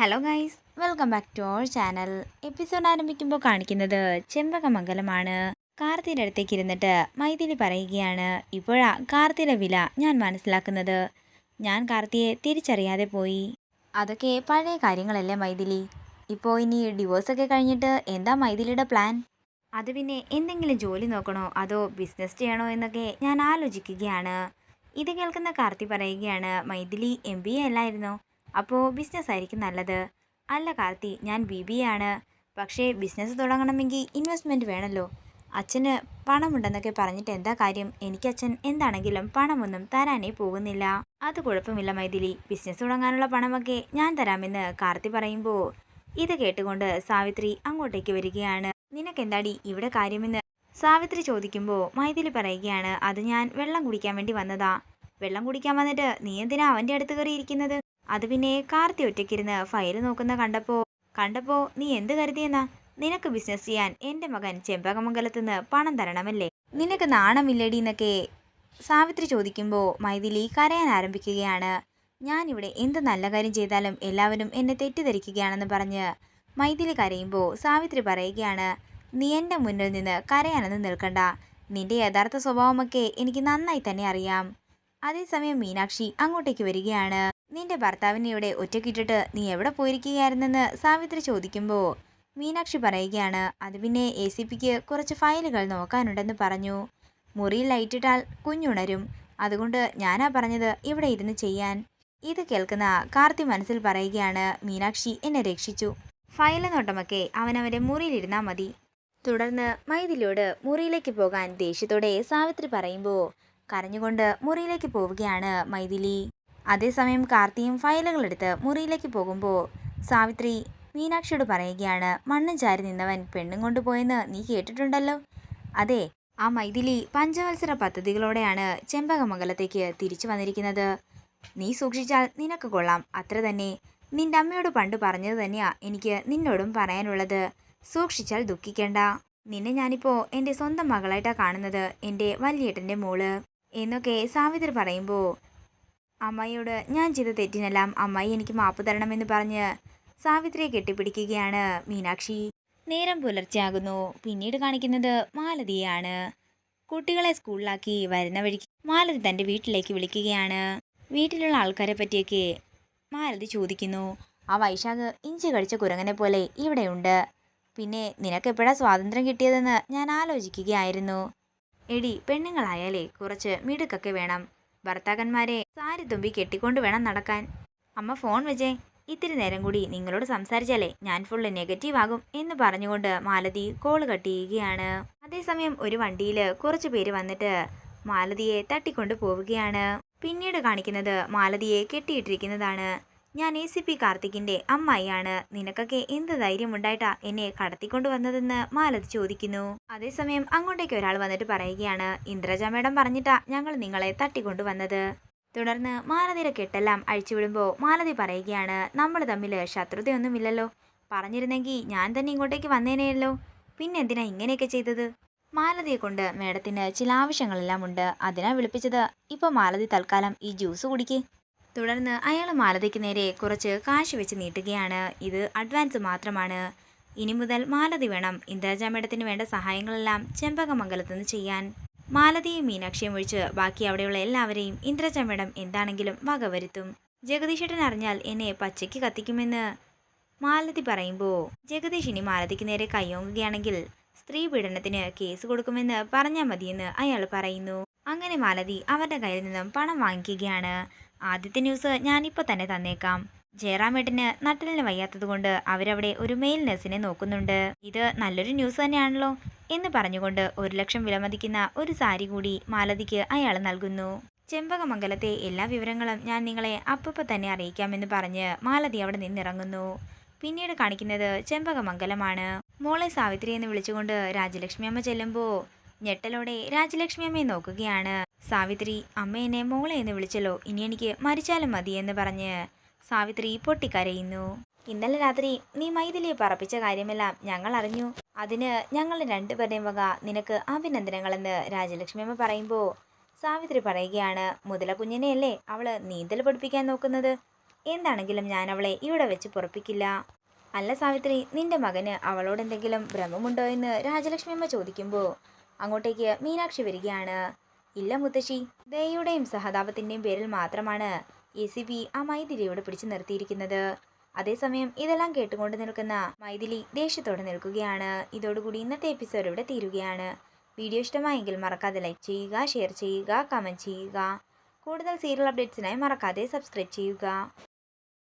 Hello guys welcome back to our channel episode ആരംഭിക്കുമ്പോൾ കാണിക്കുന്നത് ചെമ്പകമംഗലമാണ്. കാർത്തിയുടെ അടുത്തേക്ക് ഇരുന്നിട്ട് മൈഥിലി പറയുകയാണ് ഇപ്പോഴാ കാർത്തിയുടെ വില ഞാൻ മനസ്സിലാക്കുന്നത്. ഞാൻ കാർത്തിയെ തിരിച്ചറിയാതെ പോയി. അതൊക്കെ പഴയ കാര്യങ്ങളല്ലേ മൈഥിലി? ഇപ്പോൾ ഇനി ഡിവോഴ്സൊക്കെ കഴിഞ്ഞിട്ട് എന്താ മൈഥിലിയുടെ പ്ലാൻ അത് പിന്നെ എന്തെങ്കിലും ജോലി നോക്കണോ അതോ ബിസിനസ് ചെയ്യണോ എന്നൊക്കെ ഞാൻ ആലോചിക്കുകയാണ്. ഇത് കേൾക്കുന്ന കാർത്തി പറയുകയാണ് മൈഥിലി എം ബി എ അല്ലായിരുന്നോ? അപ്പോൾ ബിസിനസ് ആയിരിക്കും നല്ലത്. അല്ല കാർത്തി ഞാൻ ബി ബി ആണ്. പക്ഷേ ബിസിനസ് തുടങ്ങണമെങ്കിൽ ഇൻവെസ്റ്റ്മെന്റ് വേണമല്ലോ അച്ഛന് പണമുണ്ടെന്നൊക്കെ പറഞ്ഞിട്ട് എന്താ കാര്യം? എനിക്ക് അച്ഛൻ എന്താണെങ്കിലും പണമൊന്നും തരാനേ പോകുന്നില്ല. അത് കുഴപ്പമില്ല മൈഥിലി. ബിസിനസ് തുടങ്ങാനുള്ള പണമൊക്കെ ഞാൻ തരാമെന്ന് കാർത്തി പറയുമ്പോൾ ഇത് കേട്ടുകൊണ്ട് സാവിത്രി അങ്ങോട്ടേക്ക് വരികയാണ്. നിനക്കെന്താടി ഇവിടെ കാര്യമെന്ന്? സാവിത്രി ചോദിക്കുമ്പോൾ മൈഥിലി പറയുകയാണ് അത് ഞാൻ വെള്ളം കുടിക്കാൻ വേണ്ടി വന്നതാ. വെള്ളം കുടിക്കാൻ വന്നിട്ട് നീ എന്തിനാ അവന്റെ അടുത്ത് കയറിയിരിക്കുന്നത്? അത് പിന്നെ കാർത്തി ഒറ്റയ്ക്കിരുന്ന് ഫയൽ നോക്കുന്ന കണ്ടപ്പോ കണ്ടപ്പോ നീ എന്ത് കരുതിയെന്നാ? നിനക്ക് ബിസിനസ് ചെയ്യാൻ എന്റെ മകൻ ചെമ്പകമംഗലത്തുനിന്ന് പണം തരണമല്ലേ? നിനക്ക് നാണമില്ലടി എന്നൊക്കെ സാവിത്രി ചോദിക്കുമ്പോൾ മൈഥിലി കരയാൻ ആരംഭിക്കുകയാണ്. ഞാനിവിടെ എന്ത് നല്ല കാര്യം ചെയ്താലും എല്ലാവരും എന്നെ തെറ്റിദ്ധരിക്കുകയാണെന്ന് പറഞ്ഞ് മൈഥിലി കരയുമ്പോൾ സാവിത്രി പറയുകയാണ് നീ എന്റെ മുന്നിൽ നിന്ന് കരയാനൊന്നും നിൽക്കണ്ട. നിന്റെ യഥാർത്ഥ സ്വഭാവമൊക്കെ എനിക്ക് നന്നായി തന്നെ അറിയാം. അതേസമയം മീനാക്ഷി അങ്ങോട്ടേക്ക് വരികയാണ്. നിന്റെ ഭർത്താവിനെ ഇവിടെ ഒറ്റക്കിട്ടിട്ട് നീ എവിടെ പോയിരിക്കുകയായിരുന്നെന്ന് സാവിത്രി ചോദിക്കുമ്പോൾ മീനാക്ഷി പറയുകയാണ് അത് പിന്നെ എ സി പിക്ക് കുറച്ച് ഫയലുകൾ നോക്കാനുണ്ടെന്ന് പറഞ്ഞു. മുറിയിൽ ലൈറ്റിട്ടാൽ കുഞ്ഞുണരും. അതുകൊണ്ട് ഞാനാ പറഞ്ഞത് ഇവിടെ ഇരുന്ന് ചെയ്യാൻ. ഇത് കേൾക്കുന്ന കാർത്തി മനസ്സിൽ പറയുകയാണ് മീനാക്ഷി എന്നെ രക്ഷിച്ചു. ഫയൽ നോട്ടമൊക്കെ അവനവന്റെ മുറിയിലിരുന്നാൽ മതി. തുടർന്ന് മൈഥിലിയോട് മുറിയിലേക്ക് പോകാൻ ദേഷ്യത്തോടെ സാവിത്രി പറയുമ്പോൾ കരഞ്ഞുകൊണ്ട് മുറിയിലേക്ക് പോവുകയാണ് മൈഥിലി. അതേസമയം കാർത്തിയും ഫയലുകളെടുത്ത് മുറിയിലേക്ക് പോകുമ്പോൾ സാവിത്രി മീനാക്ഷിയോട് പറയുകയാണ് മണ്ണും ചാരി നിന്നവൻ പെണ്ണും കൊണ്ടുപോയെന്ന് നീ കേട്ടിട്ടുണ്ടല്ലോ? അതെ ആ മൈഥിലി പഞ്ചവത്സര പദ്ധതികളോടെയാണ് ചെമ്പകമംഗലത്തേക്ക് തിരിച്ചു വന്നിരിക്കുന്നത്. നീ സൂക്ഷിച്ചാൽ നിനക്ക് കൊള്ളാം. അത്ര തന്നെ. നിന്റെ അമ്മയോട് പണ്ട് പറഞ്ഞത് തന്നെയാ എനിക്ക് നിന്നോടും പറയാനുള്ളത്. സൂക്ഷിച്ചാൽ ദുഃഖിക്കണ്ട. നിന്നെ ഞാനിപ്പോൾ എന്റെ സ്വന്തം മകളായിട്ടാണ് കാണുന്നത് എന്റെ വലിയേട്ടന്റെ മോൾ. എന്നൊക്കെ സാവിത്രി പറയുമ്പോൾ അമ്മായിയോട് ഞാൻ ചെയ്ത തെറ്റിനെല്ലാം അമ്മായി എനിക്ക് മാപ്പ് തരണമെന്ന് പറഞ്ഞ് സാവിത്രിയെ കെട്ടിപ്പിടിക്കുകയാണ് മീനാക്ഷി. നേരം പുലർച്ചെയാകുന്നു. പിന്നീട് കാണിക്കുന്നത് മാലതിയാണ് കുട്ടികളെ സ്കൂളിലാക്കി വരുന്ന വഴിക്ക് മാലതി തന്റെ വീട്ടിലേക്ക് വിളിക്കുകയാണ്. വീട്ടിലുള്ള ആൾക്കാരെ പറ്റിയൊക്കെ മാലതി ചോദിക്കുന്നു. ആ വൈശാഖ് ഇഞ്ചി കഴിച്ച കുരങ്ങനെ പോലെ ഇവിടെയുണ്ട് പിന്നെ നിനക്ക് എപ്പോഴാ സ്വാതന്ത്ര്യം കിട്ടിയതെന്ന് ഞാൻ ആലോചിക്കുകയായിരുന്നു. എടി പെണ്ണുങ്ങളായാലേ കുറച്ച് മിടുക്കൊക്കെ വേണം. ഭർത്താക്കന്മാരെ സാരി തുമ്പി കെട്ടിക്കൊണ്ട് വേണം നടക്കാൻ. അമ്മ ഫോൺ വെച്ചേ ഇത്തിരി നേരം കൂടി നിങ്ങളോട് സംസാരിച്ചാലേ ഞാൻ ഫുള്ള് നെഗറ്റീവ് ആകും എന്ന് പറഞ്ഞുകൊണ്ട് മാലതി കോൾ കട്ട് ചെയ്യുകയാണ്. അതേസമയം ഒരു വണ്ടിയിൽ കുറച്ച് പേര് വന്നിട്ട് മാലതിയെ തട്ടിക്കൊണ്ട് പോവുകയാണ്. പിന്നീട് കാണിക്കുന്നത് മാലതിയെ കെട്ടിയിട്ടിരിക്കുന്നതാണ്. ഞാൻ എ സി പി കാർത്തിക്കിന്റെ അമ്മായിയാണ്. നിനക്കൊക്കെ എന്ത് ധൈര്യം ഉണ്ടായിട്ടാ എന്നെ കടത്തിക്കൊണ്ടു വന്നതെന്ന് മാലത് ചോദിക്കുന്നു. അതേസമയം അങ്ങോട്ടേക്ക് ഒരാൾ വന്നിട്ട് പറയുകയാണ്. ഇന്ദ്രജ മേഡം പറഞ്ഞിട്ടാ ഞങ്ങൾ നിങ്ങളെ തട്ടിക്കൊണ്ടു വന്നത്. തുടർന്ന് മാലതിയുടെ കെട്ടെല്ലാം അഴിച്ചുവിടുമ്പോൾ മാലതി പറയുകയാണ്. നമ്മൾ തമ്മിൽ ശത്രുതയൊന്നുമില്ലല്ലോ. പറഞ്ഞിരുന്നെങ്കിൽ ഞാൻ തന്നെ ഇങ്ങോട്ടേക്ക് വന്നേനെയല്ലോ. പിന്നെന്തിനാ ഇങ്ങനെയൊക്കെ ചെയ്തത്? മാലതിയെ കൊണ്ട് മേഡത്തിന് ചില ആവശ്യങ്ങളെല്ലാം ഉണ്ട്. അതിനാ വിളിപ്പിച്ചത്. ഇപ്പോൾ മാലതി തൽക്കാലം ഈ ജ്യൂസ് കുടിക്ക്. തുടർന്ന് അയാൾ മാലതിക്ക് നേരെ കുറച്ച് കാശ് വെച്ച് നീട്ടുകയാണ്. ഇത് അഡ്വാൻസ് മാത്രമാണ്. ഇനി മുതൽ മാലതി വേണം ഇന്ദിരാജ മേഡത്തിന് വേണ്ട സഹായങ്ങളെല്ലാം ചെമ്പകമംഗലത്ത് നിന്ന് ചെയ്യാൻ. മാലതിയും മീനാക്ഷിയും ഒഴിച്ച് ബാക്കി അവിടെയുള്ള എല്ലാവരെയും ഇന്ദ്രജ മേഡം എന്താണെങ്കിലും വകവരുത്തും ജഗദീഷേട്ടൻ അറിഞ്ഞാൽ എന്നെ പച്ചയ്ക്ക് കത്തിക്കുമെന്ന് മാലതി പറയുമ്പോൾ ജഗദീഷ് ഇനി മാലതിക്ക് നേരെ കൈയോങ്ങുകയാണെങ്കിൽ സ്ത്രീ പീഡനത്തിന് കേസ് കൊടുക്കുമെന്ന് പറഞ്ഞാൽ മതിയെന്ന് അയാൾ പറയുന്നു. അങ്ങനെ മാലതി അവരുടെ കയ്യിൽ നിന്നും പണം വാങ്ങിക്കുകയാണ്. ആദ്യത്തെ ന്യൂസ് ഞാനിപ്പോൾ തന്നെ തന്നേക്കാം. ജയറാമേട്ടന് നട്ടലിന് വയ്യാത്തതുകൊണ്ട് അവരവിടെ ഒരു മെയിൽ നഴ്സിനെ നോക്കുന്നുണ്ട്. ഇത് നല്ലൊരു ന്യൂസ് തന്നെയാണല്ലോ എന്ന് പറഞ്ഞുകൊണ്ട് ഒരു ലക്ഷം വിലമതിക്കുന്ന ഒരു സാരി കൂടി മാലതിക്ക് അയാൾ നൽകുന്നു. ചെമ്പകമംഗലത്തെ എല്ലാ വിവരങ്ങളും ഞാൻ നിങ്ങളെ അപ്പപ്പോൾ തന്നെ അറിയിക്കാമെന്ന് പറഞ്ഞ് മാലതി അവിടെ നിന്നിറങ്ങുന്നു. പിന്നീട് കാണിക്കുന്നത് ചെമ്പകമംഗലമാണ്. മോളെ സാവിത്രി എന്ന് വിളിച്ചുകൊണ്ട് രാജലക്ഷ്മി അമ്മ ചെല്ലുമ്പോൾ ഞെട്ടലോടെ രാജലക്ഷ്മി അമ്മയെ നോക്കുകയാണ്. സാവിത്രി അമ്മ എന്നെ മോളെ എന്ന് വിളിച്ചല്ലോ. ഇനി എനിക്ക് മരിച്ചാലും മതി എന്ന് പറഞ്ഞ് സാവിത്രി പൊട്ടിക്കരയുന്നു. ഇന്നലെ രാത്രി നീ മൈഥിലിയെ പറപ്പിച്ച കാര്യമെല്ലാം ഞങ്ങൾ അറിഞ്ഞു. അതിന് ഞങ്ങൾ രണ്ടുപേരുടെയും വക നിനക്ക് അഭിനന്ദനങ്ങളെന്ന് രാജലക്ഷ്മി അമ്മ പറയുമ്പോൾ സാവിത്രി പറയുകയാണ് മുതല കുഞ്ഞിനെയല്ലേ അവൾ നീന്തൽ പഠിപ്പിക്കാൻ നോക്കുന്നത്? എന്താണെങ്കിലും ഞാൻ അവളെ ഇവിടെ വെച്ച് പുറപ്പിക്കില്ല. അല്ല സാവിത്രി നിന്റെ മകന് അവളോട് എന്തെങ്കിലും ഭ്രമമുണ്ടോ? എന്ന് രാജലക്ഷ്മി അമ്മ ചോദിക്കുമ്പോൾ അങ്ങോട്ടേക്ക് മീനാക്ഷി വരികയാണ്. ഇല്ല മുത്തശ്ശി. ദയയുടെയും സഹതാപത്തിന്റെയും പേരിൽ മാത്രമാണ് എ സി പി ആ മൈഥിലിയോട് പിടിച്ചു നിർത്തിയിരിക്കുന്നത്. അതേസമയം ഇതെല്ലാം കേട്ടുകൊണ്ട് നിൽക്കുന്ന മൈഥിലി ദേഷ്യത്തോടെ നിൽക്കുകയാണ്. ഇതോടുകൂടി ഇന്നത്തെ എപ്പിസോഡ് ഇവിടെ തീരുകയാണ്. വീഡിയോ ഇഷ്ടമായെങ്കിൽ മറക്കാതെ ലൈക്ക് ചെയ്യുക ഷെയർ ചെയ്യുക കമന്റ് ചെയ്യുക. കൂടുതൽ സീരിയൽ അപ്ഡേറ്റ്സിനായി മറക്കാതെ സബ്സ്ക്രൈബ് ചെയ്യുക.